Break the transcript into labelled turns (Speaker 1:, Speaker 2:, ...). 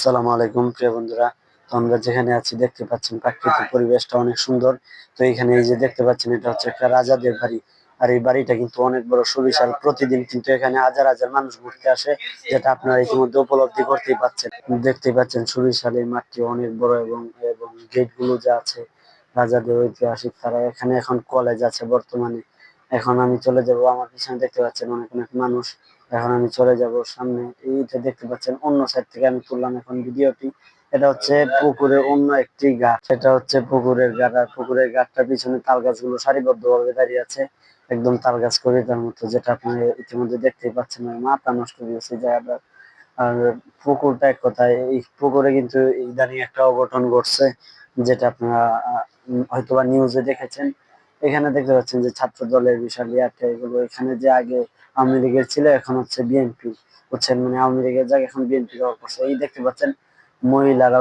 Speaker 1: আসসালামু আলাইকুম প্রিয় বন্ধুরা। তো আমরা যেখানে আছি দেখতে পাচ্ছেন প্রাকৃতিক পরিবেশটা অনেক সুন্দর। তো এখানে এই যে দেখতে পাচ্ছেন এটা হচ্ছে একটা রাজাদের বাড়ি। আর এই বাড়িটা কিন্তু অনেক বড় সুবিশাল। প্রতিদিন কিন্তু এখানে হাজার হাজার মানুষ ঘুরতে আসে যেটা আপনারা ইতিমধ্যে উপলব্ধি করতেই পাচ্ছেন। দেখতেই পাচ্ছেন সুবিশাল এই মাঠটি অনেক বড় এবং এবং গেটগুলো যা আছে রাজাদের ঐতিহাসিক তারা এখানে এখন কলেজ আছে বর্তমানে। এখন আমি চলে যাব। আমার পিছনে দেখতে পাচ্ছেন অনেক অনেক মানুষ। এখন আমি চলে যাব সামনে। এইটা দেখতে পাচ্ছেন, অন্য সাইড থেকে আমি তুললাম এখন ভিডিওটি। এটা হচ্ছে পুকুরের অন্য একটি ঘাট সেটা হচ্ছে পুকুরের ঘাট আর পুকুরের ঘাটটার পিছনে তাল গাছগুলো সারিবদ্ধ ভাবে দাঁড়িয়ে আছে। একদম তাল গাছ কবিতার মতো, যেটা আপনি ইতিমধ্যে দেখতেই পাচ্ছেন। মাথা নষ্ট গেছে জায়গাটা আর পুকুরটা এক কথায়, এই পুকুরে কিন্তু ইদানিং একটা অঘটন ঘটছে, যেটা আপনারা হয়তোবা নিউজে দেখেছেন। এখানে দেখতে পাচ্ছেন যে ছাত্র দলের বিশাল ইয়ারটা এগুলো এখানে যে আগে আওয়ামী লীগের ছিল, এখন হচ্ছে বিএনপি। বুঝছেন? মানে আওয়ামী লীগের জায়গায় এখন বিএনপি এই দেখতে পাচ্ছেন মহিলারা